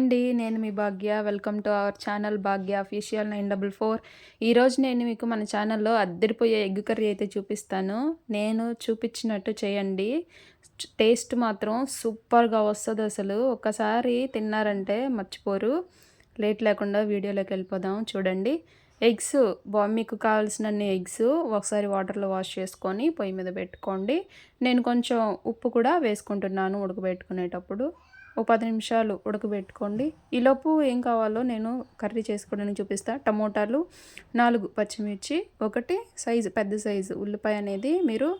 అండి నేను మీ Bhagya. Welcome to our channel Bhagya official nine double four. ఈరోజు నేను మీకు మన ఛానల్లో అద్దరిపోయే ఎగ్ కర్రీ అయితే చూపిస్తాను. నేను చూపించినట్టు చేయండి. టేస్ట్ మాత్రం సూపర్గా వస్తుంది అసలు. ఒక్కసారి తిన్నారంటే మర్చిపోరు. లేట్ లేకుండా వీడియోలోకి వెళ్ళిపోదాం చూడండి. ఎగ్స్ బా మీకు కావాల్సినన్ని ఎగ్స్ ఒకసారి వాటర్లో వాష్ చేసుకొని పొయ్యి మీద పెట్టుకోండి. నేను కొంచెం ఉప్పు కూడా వేసుకుంటున్నాను ఉడకబెట్టుకునేటప్పుడు. ఒక పది నిమిషాలు ఉడకబెట్టుకోండి. ఈలోపు ఏం కావాలో నేను కర్రీ చేసుకోవడానికి చూపిస్తా. టమోటాలు నాలుగు పచ్చిమిర్చి ఒకటి సైజు పెద్ద సైజు ఉల్లిపాయ అనేది మీరు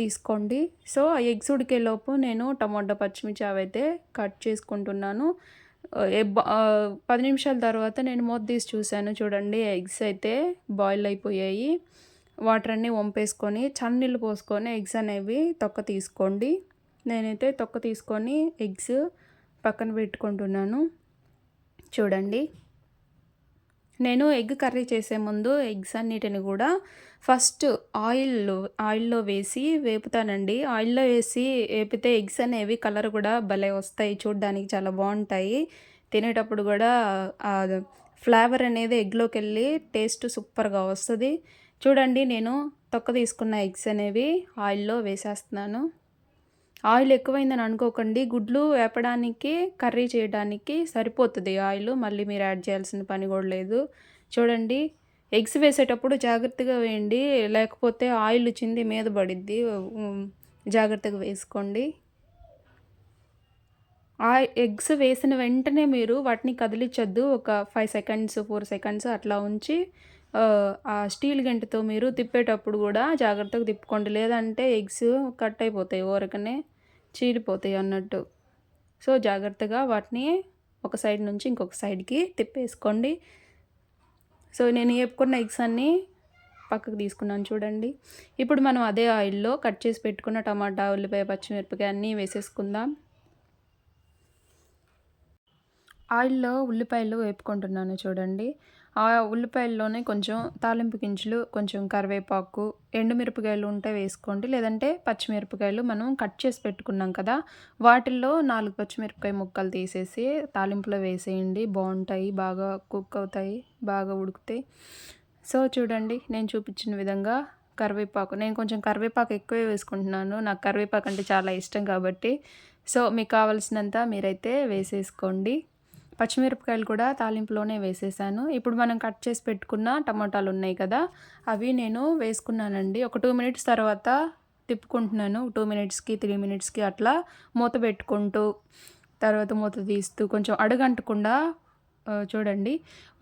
తీసుకోండి. సో ఆ ఎగ్స్ ఉడికేలోపు నేను టమోటా పచ్చిమిర్చి అవైతే కట్ చేసుకుంటున్నాను. పది నిమిషాల తర్వాత నేను మూత తీసి చూశాను. చూడండి ఎగ్స్ అయితే బాయిల్ అయిపోయాయి. వాటర్ అన్నీ వంపేసుకొని చన్నీళ్ళు పోసుకొని ఎగ్స్ అనేవి తొక్క తీసుకోండి. నేనైతే తొక్క తీసుకొని ఎగ్స్ పక్కన పెట్టుకుంటున్నాను. చూడండి. నేను ఎగ్ కర్రీ చేసే ముందు ఎగ్స్ అన్నిటిని కూడా ఫస్ట్ ఆయిల్లో ఆయిల్లో వేసి వేపుతానండి. ఆయిల్లో వేసి వేపితే ఎగ్స్ అనేవి కలర్ కూడా భలే వస్తాయి. చూడడానికి చాలా బాగుంటాయి. తినేటప్పుడు కూడా ఫ్లేవర్ అనేది ఎగ్లోకి వెళ్ళి టేస్ట్ సూపర్గా వస్తుంది. చూడండి నేను తొక్క తీసుకున్న ఎగ్స్ అనేవి ఆయిల్లో వేసేస్తున్నాను. ఆయిల్ ఎక్కువైందని అనుకోకండి. గుడ్లు వేపడానికి కర్రీ చేయడానికి సరిపోతుంది ఆయిల్. మళ్ళీ మీరు యాడ్ చేయాల్సిన పని కూడా లేదు. చూడండి ఎగ్స్ వేసేటప్పుడు జాగ్రత్తగా వేయండి. లేకపోతే ఆయిల్ చింది మీద పడిద్ది. జాగ్రత్తగా వేసుకోండి. ఆ ఎగ్స్ వేసిన వెంటనే మీరు వాటిని కదిలించొద్దు. ఒక ఫైవ్ సెకండ్స్ ఫోర్ సెకండ్స్ అట్లా ఉంచి ఆ స్టీల్ గంటతో మీరు తిప్పేటప్పుడు కూడా జాగ్రత్తగా తిప్పుకోండి. లేదంటే ఎగ్స్ కట్ అయిపోతాయి ఊరకనే చీలిపోతాయి అన్నట్టు. సో జాగ్రత్తగా వాటిని ఒక సైడ్ నుంచి ఇంకొక సైడ్కి తిప్పేసుకోండి. సో నేను వేపుకున్న ఎగ్స్ అన్నీ పక్కకు తీసుకున్నాను చూడండి. ఇప్పుడు మనం అదే ఆయిల్లో కట్ చేసి పెట్టుకున్న టమాటా ఉల్లిపాయ పచ్చిమిరపకాయ అన్నీ వేసేసుకుందాం. ఆయిల్లో ఉల్లిపాయలు వేపుకుంటున్నాను చూడండి. ఆ ఉల్లిపాయల్లోనే కొంచెం తాలింపు గింజలు కొంచెం కరివేపాకు ఎండుమిరపకాయలు ఉంటే వేసుకోండి. లేదంటే పచ్చిమిరపకాయలు మనం కట్ చేసి పెట్టుకున్నాం కదా వాటిల్లో నాలుగు పచ్చిమిరపకాయ ముక్కలు తీసేసి తాలింపులో వేసేయండి. బాగుంటాయి బాగా కుక్ అవుతాయి బాగా ఉడుకుతాయి. సో చూడండి నేను చూపించిన విధంగా కరివేపాకు నేను కొంచెం కరివేపాకు ఎక్కువే వేసుకుంటున్నాను. నాకు కరివేపాకు అంటే చాలా ఇష్టం కాబట్టి. సో మీకు కావాల్సినంత మీరైతే వేసేసుకోండి. పచ్చిమిరపకాయలు కూడా తాలింపులోనే వేసేసాను. ఇప్పుడు మనం కట్ చేసి పెట్టుకున్న టమాటాలు ఉన్నాయి కదా అవి నేను వేసుకున్నానండి. ఒక టూ మినిట్స్ తర్వాత తిప్పుకుంటున్నాను. టూ మినిట్స్కి త్రీ మినిట్స్కి అట్లా మూత పెట్టుకుంటూ తర్వాత మూత తీస్తూ కొంచెం అడుగంటకుండా చూడండి.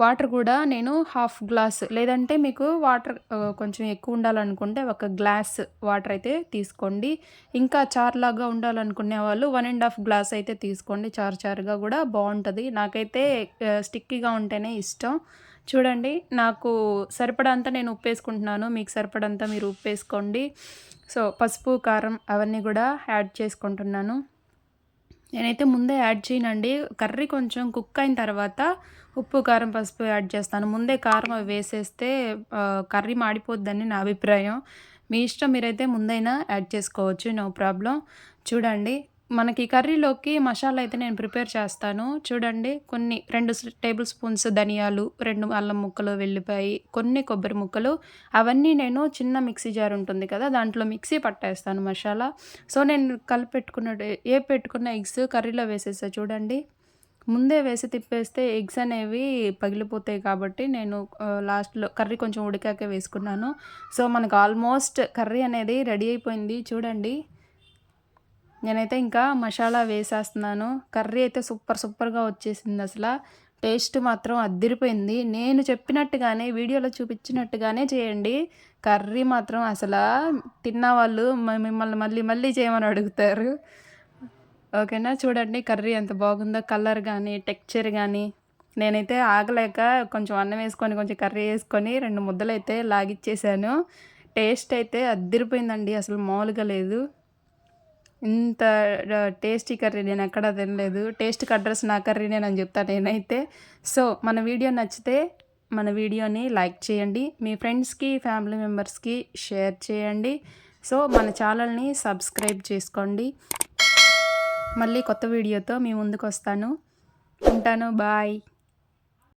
వాటర్ కూడా నేను హాఫ్ గ్లాస్ లేదంటే మీకు వాటర్ కొంచెం ఎక్కువ ఉండాలనుకుంటే ఒక గ్లాస్ వాటర్ అయితే తీసుకోండి. ఇంకా చార్లాగా ఉండాలనుకునే వాళ్ళు వన్ అండ్ హాఫ్ గ్లాస్ అయితే తీసుకోండి. చార్ చారుగా కూడా బాగుంటుంది. నాకైతే స్టిక్కీగా ఉంటేనే ఇష్టం. చూడండి నాకు సరిపడంతా నేను ఉప్పు వేసుకుంటున్నాను మీకు సరిపడంతా మీరు ఉప్పు వేసుకోండి సో పసుపు కారం అవన్నీ కూడా యాడ్ చేసుకుంటున్నాను. నేనైతే ముందే యాడ్ చేయనండి. కర్రీ కొంచెం కుక్ అయిన తర్వాత ఉప్పు కారం పసుపు యాడ్ చేస్తాను. ముందే కారం అవి వేసేస్తే కర్రీ మాడిపోద్దని నా అభిప్రాయం. మీ ఇష్టం మీరైతే ముందైనా యాడ్ చేసుకోవచ్చు. No problem. చూడండి. మనకి కర్రీలోకి మసాలా అయితే నేను ప్రిపేర్ చేస్తాను. చూడండి కొన్ని రెండు టేబుల్ స్పూన్స్ ధనియాలు రెండు అల్లం ముక్కలు వెళ్ళిపోయి కొన్ని కొబ్బరి ముక్కలు. అవన్నీ నేను చిన్న మిక్సీ జార్ ఉంటుంది కదా దాంట్లో మిక్సీ పట్టేస్తాను మసాలా. సో నేను కలిపి పెట్టుకున్న ఏ పెట్టుకున్న ఎగ్స్ కర్రీలో వేసేసా చూడండి. ముందే వేసి తిప్పేస్తే ఎగ్స్ అనేవి పగిలిపోతాయి కాబట్టి నేను లాస్ట్లో కర్రీ కొంచెం ఉడికాక వేసుకున్నాను. సో మనకు ఆల్మోస్ట్ కర్రీ అనేది రెడీ అయిపోయింది. చూడండి. నేనైతే ఇంకా మసాలా వేసేస్తున్నాను. కర్రీ అయితే సూపర్ సూపర్గా వచ్చేసింది అసలు. టేస్ట్ మాత్రం అద్దిరిపోయింది. నేను చెప్పినట్టుగానే వీడియోలో చూపించినట్టుగానే చేయండి. కర్రీ మాత్రం అసలు తిన్న వాళ్ళు మిమ్మల్ని మళ్ళీ మళ్ళీ చేయమని అడుగుతారు. ఓకేనా? చూడండి కర్రీ ఎంత బాగుందో కలర్ కానీ టెక్చర్ కానీ నేనైతే ఆగలేక కొంచెం అన్నం వేసుకొని కొంచెం కర్రీ వేసుకొని రెండు ముద్దలు అయితే లాగిచ్చేసాను. టేస్ట్ అయితే అద్దిరిపోయిందండి. అసలు మామూలుగా లేదు. ఇంత టేస్టీ కర్రీ నేను ఎక్కడా తినలేదు. టేస్ట్కి అడ్రస్ నా కర్రీనే అని చెప్తాను నేనైతే. సో మన వీడియో నచ్చితే మన వీడియోని లైక్ చేయండి. మీ ఫ్రెండ్స్కి ఫ్యామిలీ మెంబర్స్కి షేర్ చేయండి. సో మన ఛానల్ని సబ్స్క్రైబ్ చేసుకోండి. మళ్ళీ కొత్త వీడియోతో మీ ముందుకు వస్తాను ఉంటాను. బాయ్.